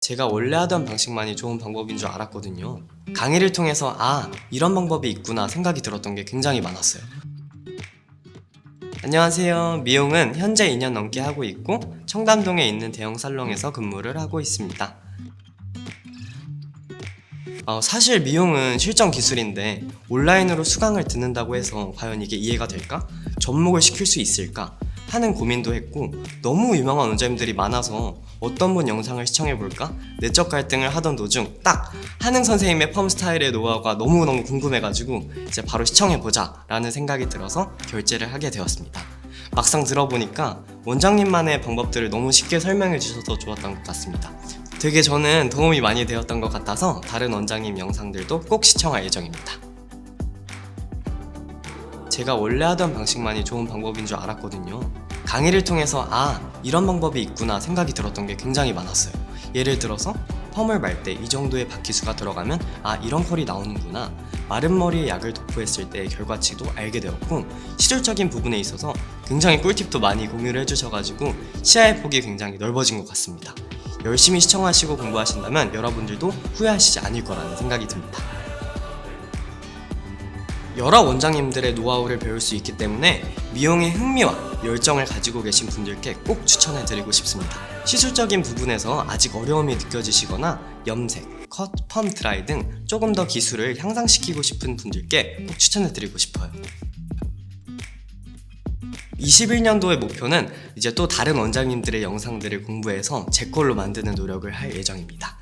제가 원래 하던 방식만이 좋은 방법인 줄 알았거든요. 강의를 통해서 아, 이런 방법이 있구나 생각이 들었던 게 굉장히 많았어요. 안녕하세요. 미용은 현재 2년 넘게 하고 있고 청담동에 있는 대형 살롱에서 근무를 하고 있습니다. 어, 사실 미용은 실전 기술인데 온라인으로 수강을 듣는다고 해서 과연 이게 이해가 될까? 접목을 시킬 수 있을까? 하는 고민도 했고 너무 유명한 원장님들이 많아서 어떤 분 영상을 시청해 볼까? 내적 갈등을 하던 도중 딱 한흥 선생님의 펌 스타일의 노하우가 너무너무 궁금해가지고 이제 바로 시청해 보자 라는 생각이 들어서 결제를 하게 되었습니다. 막상 들어보니까 원장님만의 방법들을 너무 쉽게 설명해 주셔서 좋았던 것 같습니다. 되게 저는 도움이 많이 되었던 것 같아서 다른 원장님 영상들도 꼭 시청할 예정입니다. 제가 원래 하던 방식만이 좋은 방법인 줄 알았거든요. 강의를 통해서 아, 이런 방법이 있구나 생각이 들었던 게 굉장히 많았어요. 예를 들어서 펌을 말 때 이 정도의 바퀴수가 들어가면 아, 이런 컬이 나오는구나. 마른 머리에 약을 도포했을 때의 결과치도 알게 되었고 시술적인 부분에 있어서 굉장히 꿀팁도 많이 공유를 해주셔가지고 시야의 폭이 굉장히 넓어진 것 같습니다. 열심히 시청하시고 공부하신다면 여러분들도 후회하시지 않을 거라는 생각이 듭니다. 여러 원장님들의 노하우를 배울 수 있기 때문에 미용의 흥미와 열정을 가지고 계신 분들께 꼭 추천해 드리고 싶습니다. 시술적인 부분에서 아직 어려움이 느껴지시거나 염색, 컷, 펌, 드라이 등 조금 더 기술을 향상시키고 싶은 분들께 꼭 추천해 드리고 싶어요. 21년도의 목표는 이제 또 다른 원장님들의 영상들을 공부해서 제 걸로 만드는 노력을 할 예정입니다.